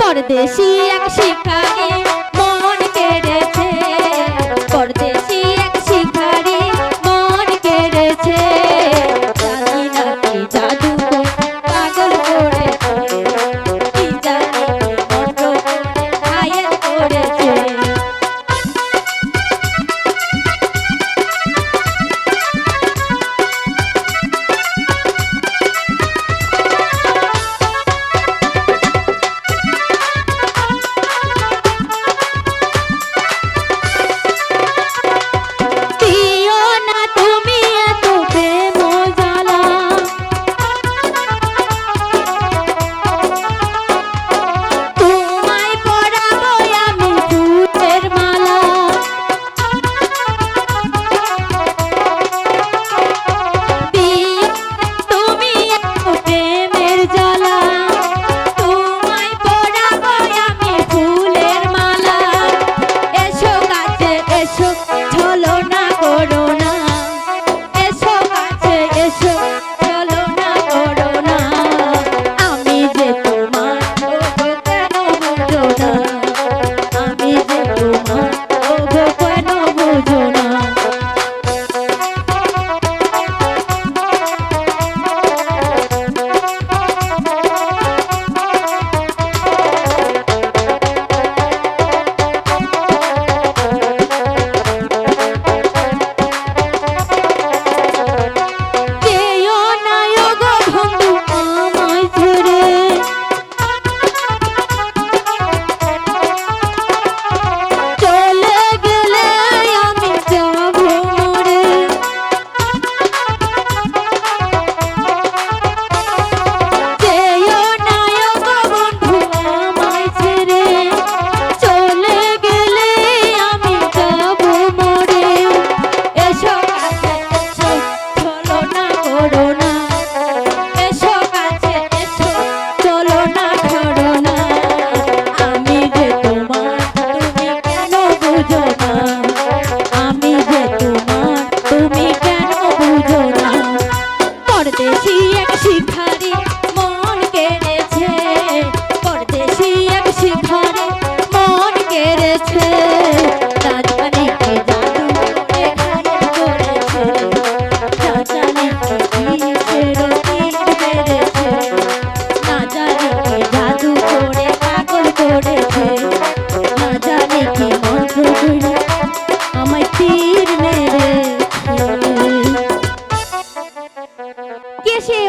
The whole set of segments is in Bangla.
পরদেশি এক শিকারী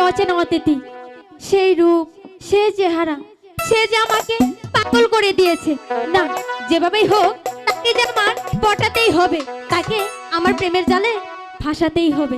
অচেনা অতিথি। সেই রূপ সে চেহারা, সে যে আমাকে পাগল করে দিয়েছে। না, যেভাবেই হোক, তাকে যে আমার পটাতেই হবে, তাকে আমার প্রেমের জালে ফাঁসাতেই হবে।